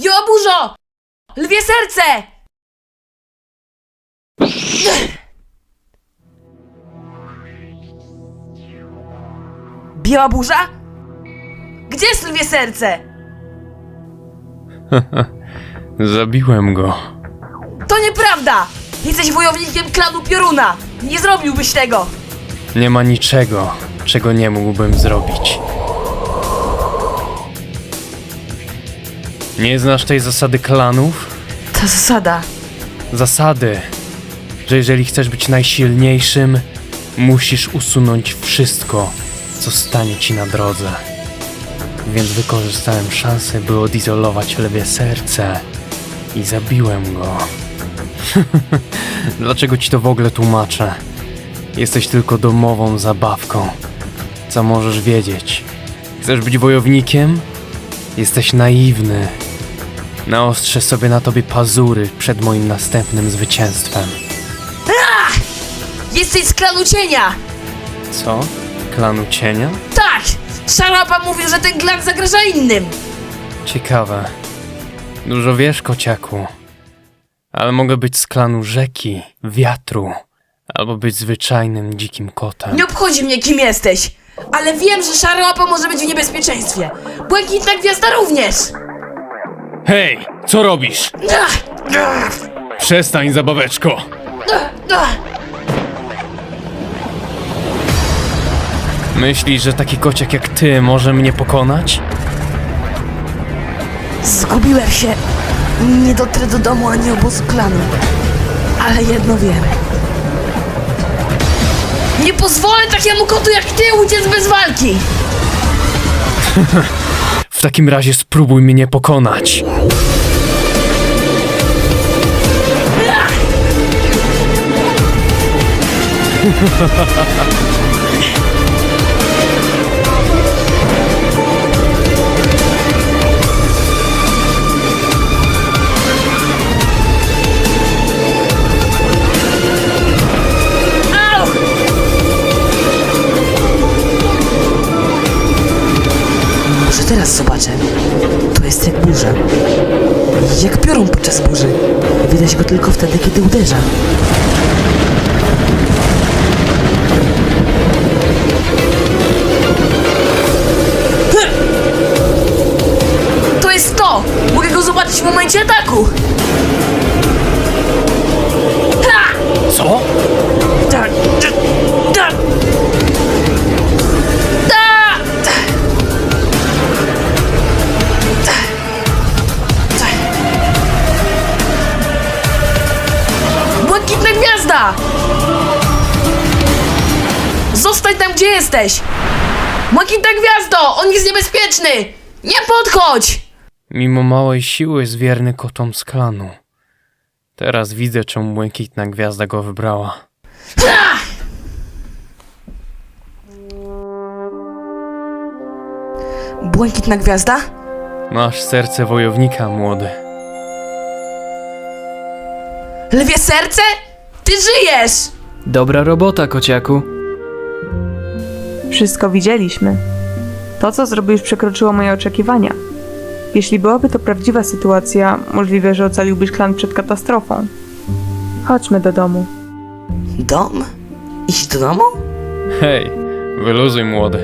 Biała burzo! Lwie serce! Biała burza? Gdzie jest lwie serce? Zabiłem go. To nieprawda! Jesteś wojownikiem klanu Pioruna! Nie zrobiłbyś tego! Nie ma niczego, czego nie mógłbym zrobić. Nie znasz tej zasady klanów? Ta zasada. Zasady, że jeżeli chcesz być najsilniejszym, musisz usunąć wszystko, co stanie ci na drodze. Więc wykorzystałem szansę, by odizolować lewie serce i zabiłem go. Dlaczego ci to w ogóle tłumaczę? Jesteś tylko domową zabawką. Co możesz wiedzieć? Chcesz być wojownikiem? Jesteś naiwny. Naostrzę sobie na tobie pazury przed moim następnym zwycięstwem. Jesteś z klanu cienia! Co? Klanu cienia? Tak! Szarapa mówił, że ten klan zagraża innym! Ciekawe. Dużo wiesz, kociaku. Ale mogę być z klanu rzeki, wiatru, albo być zwyczajnym dzikim kotem. Nie obchodzi mnie, kim jesteś! Ale wiem, że Szarapa może być w niebezpieczeństwie! Błękitna gwiazda również! Hej, co robisz? Przestań, zabaweczko! Myślisz, że taki kociak jak ty może mnie pokonać? Zgubiłem się. Nie dotrę do domu ani obozu klanu. Ale jedno wiem. Nie pozwolę takiemu kotu jak ty uciec bez walki! W takim razie spróbuj mnie pokonać. teraz zobaczę. To jest jak burza. Jak piorun podczas burzy. Widać go tylko wtedy, kiedy uderza. To jest to! Mogę go zobaczyć w momencie ataku! Zostań tam, gdzie jesteś! Błękitna gwiazdo! On jest niebezpieczny! Nie podchodź! Mimo małej siły jest wierny kotom z klanu. Teraz widzę, czemu błękitna gwiazda go wybrała. Ha! Błękitna gwiazda? Masz serce wojownika, młody. Lwie serce? Ty żyjesz! Dobra robota, kociaku. Wszystko widzieliśmy. To, co zrobiłeś, przekroczyło moje oczekiwania. Jeśli byłaby to prawdziwa sytuacja, możliwe, że ocaliłbyś klan przed katastrofą. Chodźmy do domu. Dom? Iść do domu? Hej, wyluzuj, młody.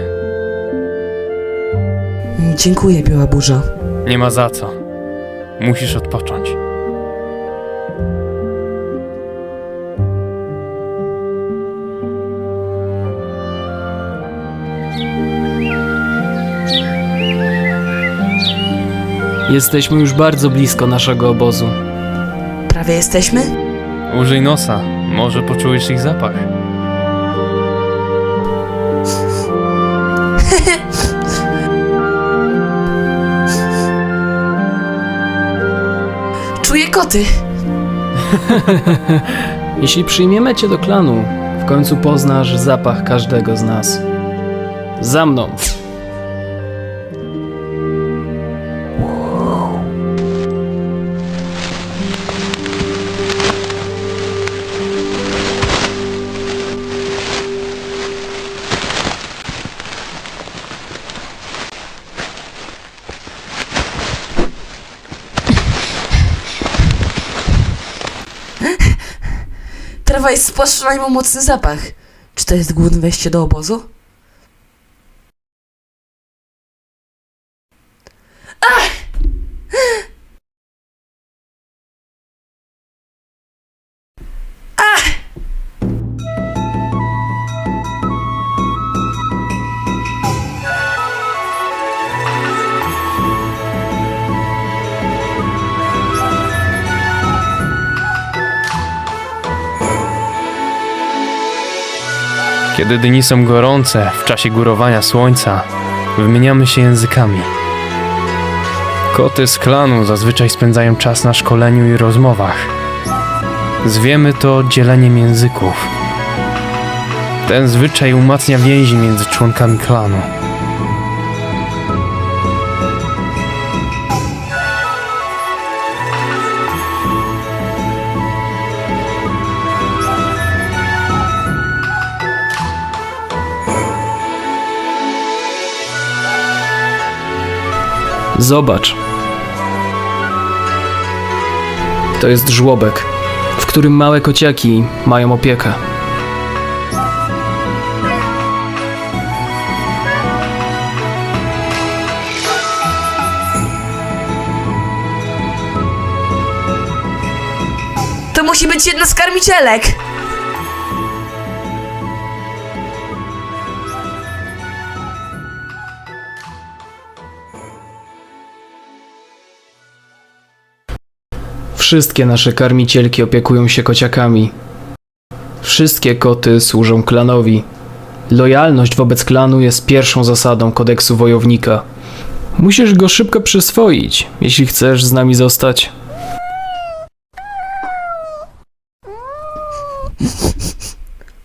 Dziękuję, Biała Burzo. Nie ma za co. Musisz odpocząć. Jesteśmy już bardzo blisko naszego obozu. Prawie jesteśmy? Użyj nosa, może poczujesz ich zapach. Czuję koty. Jeśli przyjmiemy cię do klanu, w końcu poznasz zapach każdego z nas. Za mną! Spłaszczona i ma mocny zapach. Czy to jest główne wejście do obozu? Kiedy dni są gorące, w czasie górowania słońca, wymieniamy się językami. Koty z klanu zazwyczaj spędzają czas na szkoleniu i rozmowach. Zwiemy to dzieleniem języków. Ten zwyczaj umacnia więzi między członkami klanu. Zobacz. To jest żłobek, w którym małe kociaki mają opiekę. To musi być jedna z karmicielek! Wszystkie nasze karmicielki opiekują się kociakami. Wszystkie koty służą klanowi. Lojalność wobec klanu jest pierwszą zasadą kodeksu wojownika. Musisz go szybko przyswoić, jeśli chcesz z nami zostać.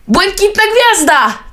Błękitna gwiazda!